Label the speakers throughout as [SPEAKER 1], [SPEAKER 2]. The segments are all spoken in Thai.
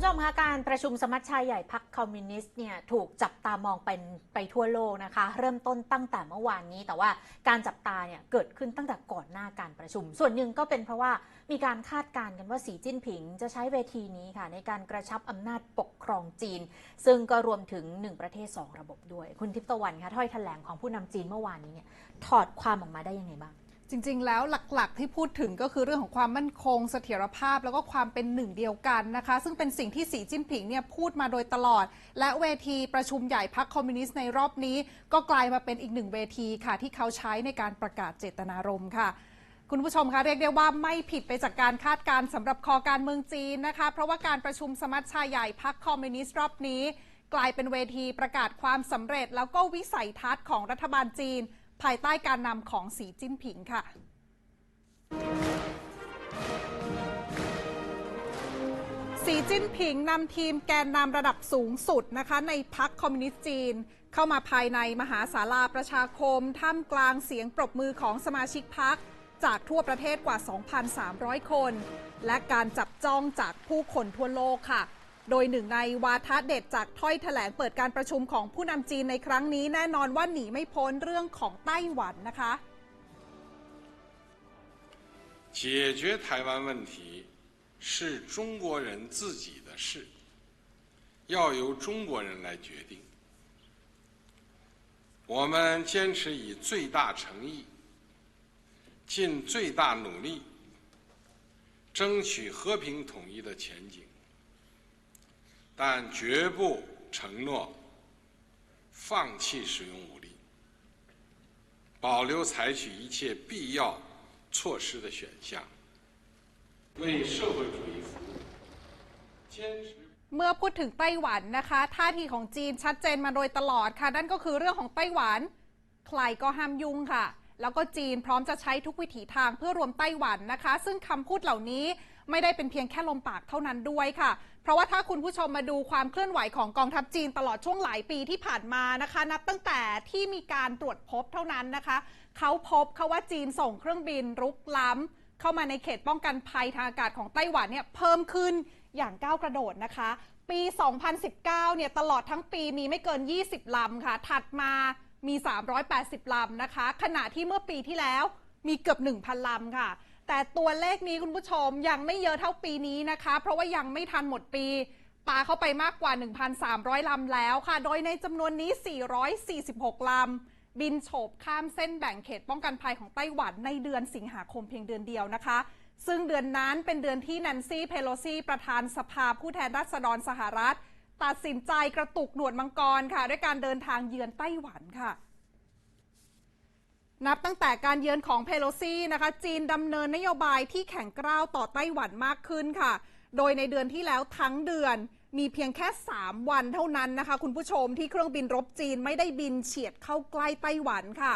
[SPEAKER 1] ผู้ชมคะการประชุมสมัชชาใหญ่พักคอมมิวนิสต์เนี่ยถูกจับตามองเป็นไปทั่วโลกนะคะ เริ่มต้นตั้งแต่เมื่อวานนี้ แต่ว่าการจับตาเนี่ยเกิดขึ้นตั้งแต่ก่อนหน้าการประชุม ส่วนหนึ่งก็เป็นเพราะว่ามีการคาดการณ์กันว่าสีจิ้นผิง จะใช้เวทีนี้ค่ะ ในการกระชับอำนาจปกครองจีน ซึ่งก็รวมถึง 1 ประเทศ 2 ระบบด้วย คุณทิพย์ตะวันคะถ้อยแถลงของผู้นำจีนเมื่อวานนี้เนี่ยถอดความออกมาได้ยังไงบ้าง
[SPEAKER 2] จริง ๆ แล้วหลัก ๆ ที่พูดถึงก็คือเรื่องของความมั่นคง เสถียรภาพแล้วก็ความเป็นหนึ่งเดียวกันนะคะ ซึ่งเป็นสิ่งที่สีจิ้นผิงเนี่ยพูดมาโดยตลอด และเวทีประชุมใหญ่พักคอมมิวนิสต์ในรอบนี้ ก็กลายมาเป็นอีกหนึ่งเวทีค่ะ ที่เขาใช้ในการประกาศเจตนารมณ์ค่ะ คุณผู้ชมคะเรียกได้ว่าไม่ผิดไปจากการคาดการณ์สำหรับคอการเมืองจีนนะคะ เพราะว่าการประชุมสมัชชาใหญ่พักคอมมิวนิสต์รอบนี้ กลายเป็นเวทีประกาศความสำเร็จ แล้วก็วิสัยทัศน์ของรัฐบาลจีน ภายใต้การนำของสีจิ้นผิงค่ะสีจิ้นผิงนำทีมแกนนำระดับสูงสุดนะคะในพักคอมมิวนิสต์จีน เข้ามาภายในมหาศาลาประชาคม ท่ามกลางเสียงปรบมือของสมาชิกพักจากทั่วประเทศกว่า 2,300 คน และการจับจ้องจากผู้คนทั่วโลกค่ะ โดยหนึ่งในวาทะเด็ดจากถ้อยแถลงเปิดการประชุมของผู้นำจีนในครั้งนี้แน่นอนว่าหนีไม่พ้นเรื่องของไต้หวันนะคะ
[SPEAKER 3] 解决台湾问题是中国人自己的事，要由中国人来决定。我们坚持以最大诚意，尽最大努力，争取和平统一的前景， 但绝不承诺放弃使用武力，保留采取一切必要。措施的选项，为社会主义服务，坚持。
[SPEAKER 2] เมื่อพูดถึงไต้หวันนะคะท่าทีของจีนชัดเจนมาโดยตลอดค่ะ นั่นก็คือเรื่องของไต้หวัน ใครก็ห้ามยุ่งค่ะ แล้วก็จีนพร้อมจะใช้ทุกวิถีทางเพื่อรวมไต้หวันนะคะ ซึ่งคำพูดเหล่านี้ไม่ได้เป็นเพียงแค่ลมปากเท่านั้นด้วยค่ะ เพ ราะว่าถ้าคุณผู้ชมมาดูความเคลื่อนไหวของกองทัพจีนตลอดช่วงหลายปีที่ผ่านมานะคะ นับตั้งแต่ที่มีการตรวจพบเท่านั้นนะคะ เขาพบเขาว่าจีนส่งเครื่องบินรุกล้ำ เข้ามาในเขตป้องกันภัยทางอากาศของไต้หวันเนี่ยเพิ่มขึ้นอย่างก้าวกระโดดนะคะ ปี 2019 เนี่ยตลอดทั้งปีมีไม่เกิน 20 ลำค่ะ ถัดมามี 380 ลำนะคะ ขณะที่เมื่อปีที่แล้วมีเกือบ 1,000 ลำค่ะ แต่ตัวเลขนี้คุณผู้ชมยังไม่เยอะเท่าปีนี้นะคะ เพราะว่ายังไม่ทันหมดปีปาเข้าไปมากกว่า 1,300 ลำแล้วค่ะ โดยในจำนวนนี้ 446 ลำ บินโฉบข้ามเส้นแบ่งเขตป้องกันภัยของไต้หวันในเดือนสิงหาคมเพียงเดือนเดียวนะคะ ซึ่งเดือนนั้นเป็นเดือนที่แนนซี่ เพโลซีประธานสภาผู้แทนราษฎรสหรัฐ ตัดสินใจกระตุกหนวดมังกรค่ะ ด้วยการเดินทางเยือนไต้หวันค่ะ นับตั้งแต่การเยือนของเพโลซีนะคะ จีนดำเนินนโยบายที่แข็งกร้าวต่อไต้หวันมากขึ้นค่ะ โดยในเดือนที่แล้วทั้งเดือนมีเพียงแค่ 3 วันเท่านั้นนะคะ คุณผู้ชมที่เครื่องบินรบจีนไม่ได้บินเฉียดเข้าใกล้ไต้หวันค่ะ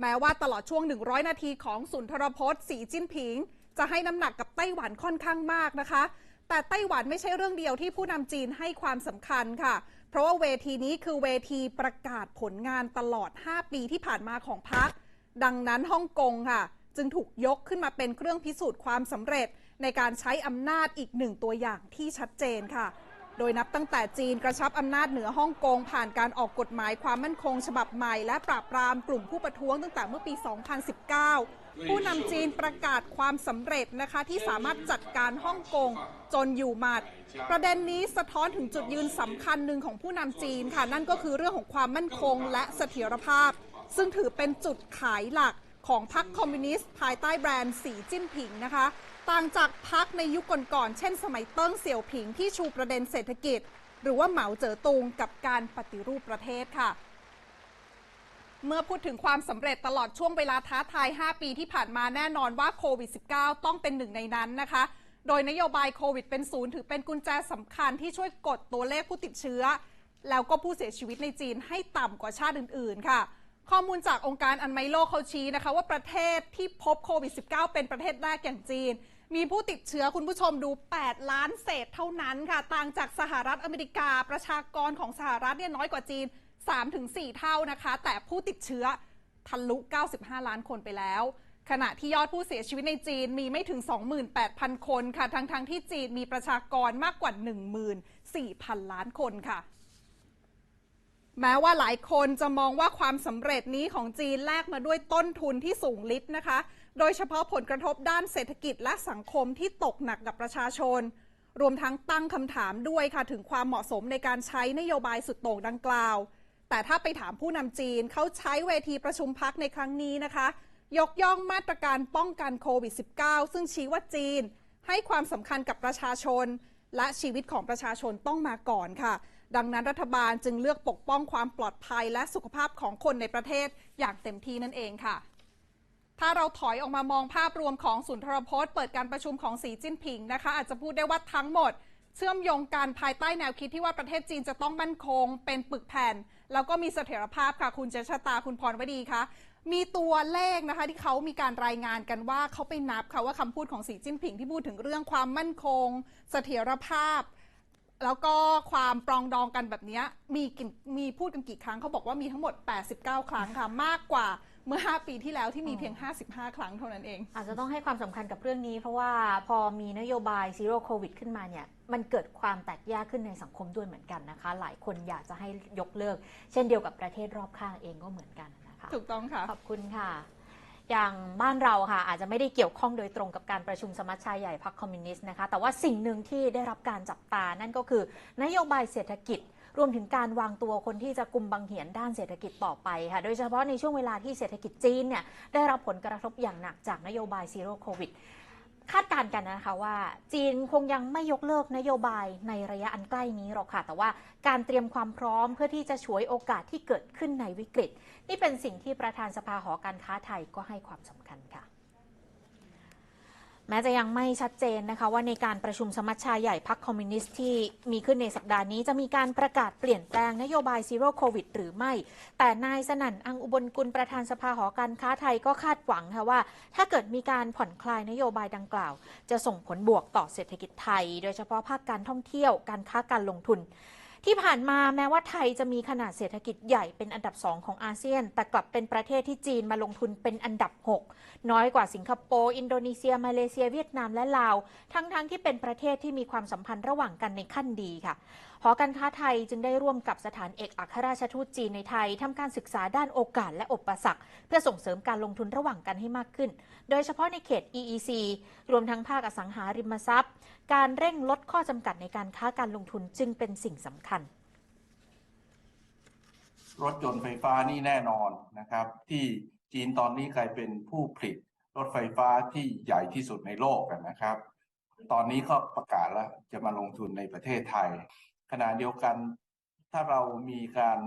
[SPEAKER 2] แม้ว่าตลอดช่วง 100 นาทีของสุนทรพจน์สีจิ้นผิง จะให้น้ำหนักกับไต้หวันค่อนข้างมากนะคะ แต่ไต้หวันไม่ใช่เรื่องเดียวที่ผู้นำจีนให้ความสำคัญค่ะ เพราะว่าเวทีนี้คือเวทีประกาศผลงานตลอด 5 ปีที่ผ่านมาของพรรค ดังนั้นฮ่องกงค่ะ จึงถูกยกขึ้นมาเป็นเครื่องพิสูจน์ความสำเร็จ ในการใช้อำนาจอีกหนึ่งตัวอย่างที่ชัดเจนค่ะ โดยนับตั้งแต่จีนกระชับอำนาจเหนือฮ่องกง ผ่านการออกกฎหมายความมั่นคง ฉบับใหม่และปราบปรามกลุ่มผู้ประท้วงตั้งแต่เมื่อปี 2019ผู้นำจีนประกาศความสำเร็จนะคะที่สามารถจัดการฮ่องกงจนอยู่หมัด ประเด็นนี้สะท้อนถึงจุดยืนสำคัญหนึ่งของผู้นำจีนค่ะ นั่นก็คือเรื่องของความมั่นคงและเสถียรภาพ ซึ่งถือเป็นจุดขายหลักของพรรคคอมมิวนิสต์ภายใต้แบรนด์สีจิ้นผิงนะคะ ต่างจากพรรคในยุคก่อนๆเช่นสมัยเติ้งเสี่ยวผิงที่ชูประเด็นเศรษฐกิจ หรือว่าเหมาเจ๋อตุงกับการปฏิรูปประเทศค่ะ เมื่อพูดถึงความสำเร็จตลอดช่วงเวลาท้าทาย 5 ปีที่ผ่านมาแน่นอนว่าโควิด -19 ต้องเป็นหนึ่งในนั้นนะคะ โดยนโยบายโควิดเป็นศูนย์ถือเป็นกุญแจสำคัญที่ช่วยกดตัวเลขผู้ติดเชื้อ แล้วก็ผู้เสียชีวิตในจีนให้ต่ำกว่าชาติอื่นๆ ค่ะ ข้อมูลจากองค์การอันไมโลเขาชี้นะคะ ว่าประเทศที่พบโควิด -19 เป็นประเทศแรกอย่างจีน มีผู้ติดเชื้อคุณผู้ชมดู 8 ล้านเศษเท่านั้นค่ะ ต่างจากสหรัฐอเมริกา ประชากรของสหรัฐเนี่ยน้อยกว่าจีน 3-4 เท่านะคะ แต่ผู้ติดเชื้อทะลุ 95 ล้านคนไปแล้ว ขณะที่ยอดผู้เสียชีวิตในจีนมีไม่ถึง 28,000 คนค่ะทั้งๆทที่จีนมีประชากรมากกว่า 14,000 ล้านคนค่ะ แม้ว่าหลายคนจะมองว่าความสำเร็จนี้ของจีนแลกมาด้วยต้นทุนที่สูงลิบนะคะ โดยเฉพาะผลกระทบด้านเศรษฐกิจและสังคมที่ตกหนักกับประชาชน รวมทั้งตั้งคำถามด้วยค่ะ ถึงความเหมาะสมในการใช้นโยบายสุดโต่งดังกล่าว แต่ถ้าไปถามผู้นำจีนเขาใช้เวทีประชุมพักในครั้งนี้นะคะ ยกย่องมาตรการป้องกันโควิด -19 ซึ่งชี้ว่าจีน ให้ความสำคัญกับประชาชน และชีวิตของประชาชนต้องมาก่อนค่ะ ดังนั้นรัฐบาลจึงเลือกปกป้องความปลอดภัยและสุขภาพของคนในประเทศอย่างเต็มที่นั่นเองค่ะถ้าเราถอยออกมามองภาพรวมของสุนทรพจน์เปิดการประชุมของสีจิ้นผิงนะคะ อาจจะพูดได้ว่าทั้งหมด เชื่อมโยงกันภายใต้แนวคิดที่ว่าประเทศจีนจะต้องมั่นคง เป็นปึกแผ่น แล้วก็มีเสถียรภาพค่ะ คุณเจษตาคุณพรวดีคะ มีตัวเลขนะคะที่เขามีการรายงานกันว่าเขาไปนับค่ะว่าคำพูดของสีจิ้นผิงที่พูดถึงเรื่องความมั่นคง เสถียรภาพ แล้วก็ความปรองดองกันแบบเนี้ยมีกี่มีพูดกันกี่ครั้งเขาบอกว่ามีทั้งหมด 89 ครั้งค่ะมากกว่าเมื่อ 5 ปีที่แล้วที่มีเพียง 55 ครั้งเท่านั้นเอง
[SPEAKER 1] อาจจะต้องให้ความสำคัญกับเรื่องนี้ เพราะว่าพอมีนโยบายซีโร่โควิดขึ้นมาเนี่ย มันเกิดความแตกแยกขึ้นในสังคมด้วยเหมือนกันนะคะ หลายคนอยากจะให้ยกเลิก เช่นเดียวกับประเทศรอบข้างเองก็เหมือนกันนะคะ
[SPEAKER 2] ถูกต้องค่ะ
[SPEAKER 1] ขอบคุณค่ะ อย่างบ้านเราค่ะ อาจจะไม่ได้เกี่ยวข้องโดยตรงกับการประชุมสมัชชาใหญ่พรรคคอมมิวนิสต์นะคะ แต่ว่าสิ่งหนึ่งที่ได้รับการจับตานั่นก็คือนโยบายเศรษฐกิจรวมถึงการวางตัวคนที่จะกลุ่มบังเหียนด้านเศรษฐกิจต่อไปค่ะ โดยเฉพาะในช่วงเวลาที่เศรษฐกิจจีนเนี่ยได้รับผลกระทบอย่างหนักจากนโยบายซีโร่โควิด คาดการณ์กันนะคะว่า จีนคงยังไม่ยกเลิกนโยบายในระยะอันใกล้นี้หรอกค่ะ แต่ว่าการเตรียมความพร้อมเพื่อที่จะฉวยโอกาสที่เกิดขึ้นในวิกฤต นี่เป็นสิ่งที่ประธานสภาหอการค้าไทยก็ให้ความสำคัญค่ะ แม้จะยังไม่ชัดเจนนะคะว่าในการประชุมสมัชชาใหญ่พักคอมมิวนิสต์ที่มีขึ้นในสัปดาห์นี้จะมีการประกาศเปลี่ยนแปลงนโยบายซีโร่โควิดหรือไม่ แต่นายสนั่นอังอุบลกุลประธานสภาหอการค้าไทยก็คาดหวังค่ะว่า ถ้าเกิดมีการผ่อนคลายนโยบายดังกล่าว จะส่งผลบวกต่อเศรษฐกิจไทย โดยเฉพาะภาคการท่องเที่ยว การค้าการลงทุน ที่ผ่านมาแม้ว่าไทยจะมีขนาดเศรษฐกิจใหญ่เป็นอันดับ 2 ของอาเซียน แต่กลับเป็นประเทศที่จีนมาลงทุนเป็นอันดับ 6 น้อยกว่าสิงคโปร์อินโดนีเซีย มาเลเซีย เวียดนามและลาว ทั้งๆทที่เป็นประเทศที่มีความสัมพันธ์ระหว่างกันในขั้นดีค่ะ หอการค้าไทยจึงได้ร่วมกับสถานเอกอัครราชทูตจีนในไทยทำการศึกษาด้านโอกาสและอุปสรรค เพื่อส่งเสริมการลงทุนระหว่างกันให้มากขึ้น โดยเฉพาะในเขต EEC รวมทั้งภาคอสังหาริมทรัพย์ การเร่งลดข้อจำกัดในการค้าการลงทุนจึงเป็นสิ่งสำคัญ
[SPEAKER 4] รถยนต์ไฟฟ้านี่แน่นอนนะครับ ที่จีนตอนนี้กลายเป็นผู้ผลิตรถไฟฟ้าที่ใหญ่ที่สุดในโลกกันนะครับ ตอนนี้ก็ประกาศแล้วจะมาลงทุนในประเทศไทย ขณะเดียวกัน ถ้าเรามีการ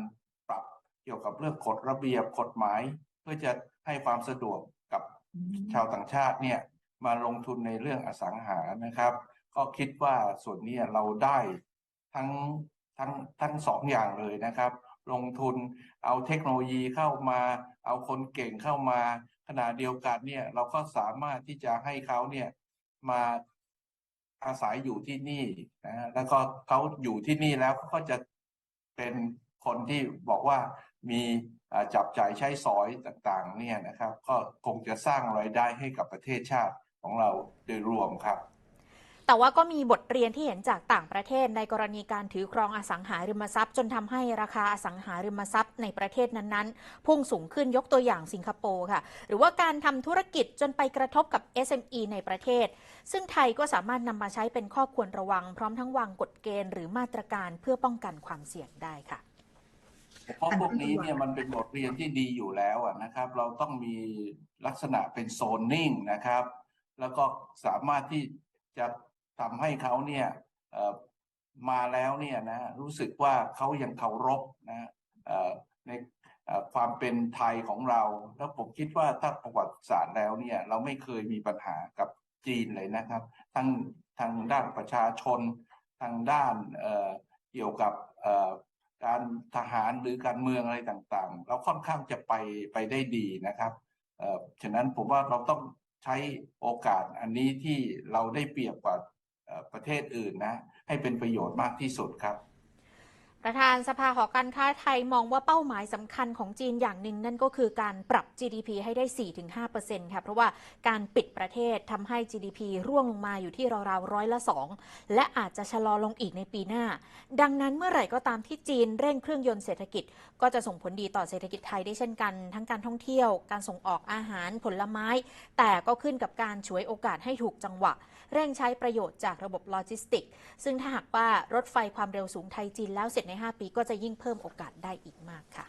[SPEAKER 4] ปรับเกี่ยวกับเรื่องกฎระเบียบกฎหมาย เพื่อจะให้ความสะดวกกับชาวต่างชาติเนี่ยมาลงทุนในเรื่องอสังหานะครับ ก็คิดว่าส่วนนี้เราได้ทั้งทั้งทั้งสองอย่างเลยนะครับ ลงทุนเอาเทคโนโลยีเข้ามา เอาคนเก่งเข้ามาขณะเดียวกันเนี่ยเราก็สามารถที่จะให้เขาเนี่ยมา อาศัยอยู่ที่นี่นะฮะแล้วก็เขาอยู่ที่นี่แล้วเขาก็จะเป็นคนที่บอกว่ามีจับจ่ายใช้สอยต่างๆเนี่ยนะครับ ก็คงจะสร้างรายได้ให้กับประเทศชาติของเราโดยรวมครับ
[SPEAKER 1] แต่ว่าก็มีบทเรียนที่เห็นจากต่างประเทศในกรณีการถือครองอสังหาริมทรัพย์ จนทำให้ราคาอสังหาริมทรัพย์ในประเทศนั้นๆ พุ่งสูงขึ้นยกตัวอย่างสิงคโปร์ค่ะ หรือว่าการทำธุรกิจจนไปกระทบกับ SME ในประเทศ ซึ่งไทยก็สามารถนำมาใช้เป็นข้อควรระวัง พร้อมทั้งวางกฎเกณฑ์หรือมาตรการเพื่อป้องกันความเสี่ยงได้ค่ะ
[SPEAKER 4] เพราะพวกนี้เนี่ยมันเป็นบทเรียนที่ดีอยู่แล้วนะครับ เราต้องมีลักษณะเป็นโซนนิ่งนะครับ แล้วก็สามารถที่จะ ทำให้เขาเนี่ยมาแล้วเนี่ยนะรู้สึกว่าเขายังเคารพนะในความเป็นไทยของเรา แล้วผมคิดว่าถ้าประวัติศาสตร์แล้วเนี่ยเราไม่เคยมีปัญหากับจีนเลยนะครับ ทั้งทางด้านประชาชน ทางด้านเเกี่ยวกับการทหารหรือการเมืองอะไรต่างๆ เราค่อนข้างจะไปไปได้ดีนะครับฉะนั้นผมว่าเราต้องใช้โอกาสอันนี้ที่เราได้เปรียบกว่า ประเทศอื่นนะ ให้เป็นประโยชน์มากที่สุดครับ
[SPEAKER 1] ประธานสภาหอการค้าไทยมองว่าเป้าหมายสำคัญของจีนอย่างหนึ่งนั่นก็คือการปรับ GDP ให้ได้ 4-5%ค่ะ เพราะว่าการปิดประเทศทำให้ GDP ร่วงลงมาอยู่ที่ราวๆร้อยละ 2 และอาจจะชะลอลงอีกในปีหน้า ดังนั้นเมื่อไหร่ก็ตามที่จีนเร่งเครื่องยนต์เศรษฐกิจ ก็จะส่งผลดีต่อเศรษฐกิจไทยได้เช่นกัน ทั้งการท่องเที่ยว การส่งออกอาหารผลไม้ แต่ก็ขึ้นกับการฉวยโอกาสให้ถูกจังหวะ เร่งใช้ประโยชน์จากระบบโลจิสติก ซึ่งถ้าหากว่ารถไฟความเร็วสูงไทยจีนแล้วเสร็จใน 5 ปีก็จะยิ่งเพิ่มโอกาสได้อีกมากค่ะ